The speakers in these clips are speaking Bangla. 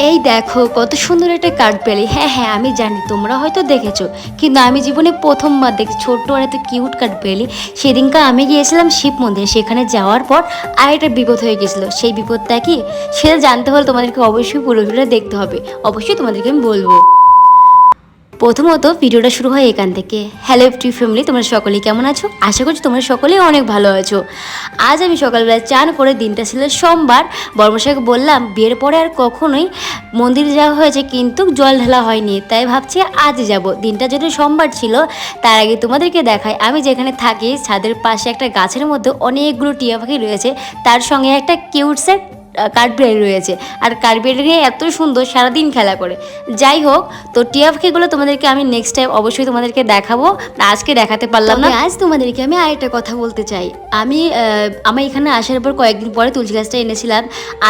এই দেখো, কত সুন্দর একটা কার্ড পেলি। হ্যাঁ হ্যাঁ আমি জানি, তোমরা হয়তো দেখেছ। কিন্তু আমি জীবনে প্রথমবার দেখছি, ছোট্ট আর এত কিউট কার্ড পেলি। সেদিনকার আমি গিয়েছিলাম শিব মন্দিরে, সেখানে যাওয়ার পর আর একটা বিপদ হয়ে গেছিল সেই বিপদটা কি? সেটা জানতে হলে তোমাদেরকে অবশ্যই পুরোপুরি দেখতে হবে। অবশ্যই তোমাদেরকে আমি বলব। প্রথমত ভিডিওটা শুরু হয় এখান থেকে। হ্যালো এফটি ফ্যামিলি তোমরা সকলেই কেমন আছো? আশা করছি তোমরা সকলেই অনেক ভালো আছো। আজ আমি সকালবেলা চান করে দিনটা ছিল সোমবার। বর্মশাইকে বললাম, বিয়ের পরে আর কখনোই মন্দিরে যাওয়া হয়েছে কিন্তু জল ঢালা হয়নি। তাই ভাবছি আজ যাব। দিনটা যেহেতু সোমবার ছিল, তার আগে তোমাদেরকে দেখাই। আমি যেখানে থাকি, ছাদের পাশে একটা গাছের মধ্যে অনেকগুলো টিয়া পাখি রয়েছে। তার সঙ্গে একটা কিউট সেট কাঠবিড়ালি রয়েছে। আর কাঠবিড়ালি এত সুন্দর সারাদিন খেলা করে। যাই হোক তো টিয়া পাখিগুলো তোমাদেরকে আমি নেক্সট টাইম অবশ্যই তোমাদেরকে দেখাবো। আজকে দেখাতে পারলাম না। আজ তোমাদেরকে আমি আরেকটা কথা বলতে চাই। আমি আমার এখানে আসার পর কয়েকদিন পরে তুলসী গাছটা এনেছিলাম।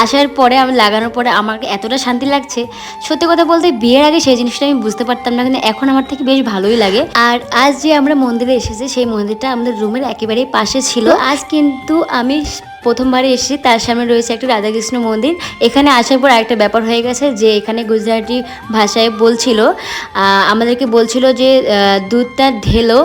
আসার পরে আমি লাগানোর পরে আমাকে এতটা শান্তি লাগছে। সত্যি কথা বলতে বিয়ের আগে সেই জিনিসটা আমি বুঝতে পারতাম না কিন্তু এখন আমার থেকে বেশ ভালোই লাগে। আর আজ যে আমরা মন্দিরে এসেছি সেই মন্দিরটা আমাদের রুমের একেবারেই পাশে ছিল। আজ কিন্তু আমি প্রথমবারে এসেছি তার সামনে রয়েছে একটা রাধাকৃষ্ণ মন্দির। এখানে আসার পর একটা ব্যাপার হয়ে গেছে যে এখানে গুজরাটি ভাষায় বলছিল আমাদেরকে বলছিল যে দুধটা ঢেলো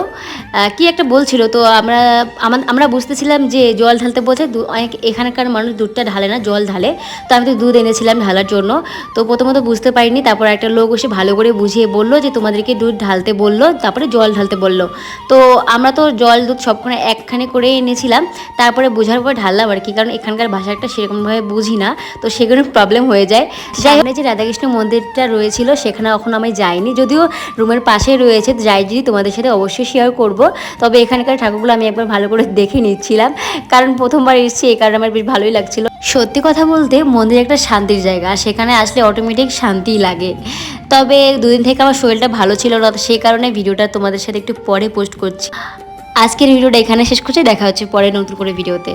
কি একটা বলছিল? তো আমরা আমা- আমরা বুঝতেছিলাম যে জল ঢালতে বলছে অনেক এখানকার মানুষ দুধটা ঢালে না জল ঢালে। তো আমি তো দুধ এনেছিলাম ঢালার জন্য। তো প্রথমত বুঝতে পারিনি তারপর একটা লোক এসে ভালো করে বুঝিয়ে বলল যে তোমাদেরকে দুধ ঢালতে বলল তারপরে জল ঢালতে বলল। তো আমরা তো জল দুধ সবখানে একখানে করে এনেছিলাম। তারপরে বোঝার পর ঢাললাম আর কি কারণ এখানকার ভাষাটা সেরকমভাবে বুঝি না তো সেখানে প্রবলেম হয়ে যায়। সামনে যে রাধাকৃষ্ণ মন্দিরটা রয়েছিল সেখানে এখন আমি যাইনি। যদিও রুমের পাশেই রয়েছে যাই যদি তোমাদের সাথে অবশ্যই শেয়ার করব। তবে এখানকার ঠাকুরগুলো আমি একবার ভালো করে দেখে নিচ্ছিলাম। কারণ প্রথমবার এসেছি, এই কারণে আমার বেশ ভালোই লাগছিল। সত্যি কথা বলতে মন্দির একটা শান্তির জায়গা সেখানে আসলে অটোমেটিক শান্তি লাগে। তবে দুদিন থেকে আমার শরীরটা ভালো ছিল না, সেই কারণে ভিডিওটা তোমাদের সাথে একটু পরে পোস্ট করছি। আজকের ভিডিওটা এখানে শেষ করছি, দেখা হচ্ছে পরে নতুন করে ভিডিওতে।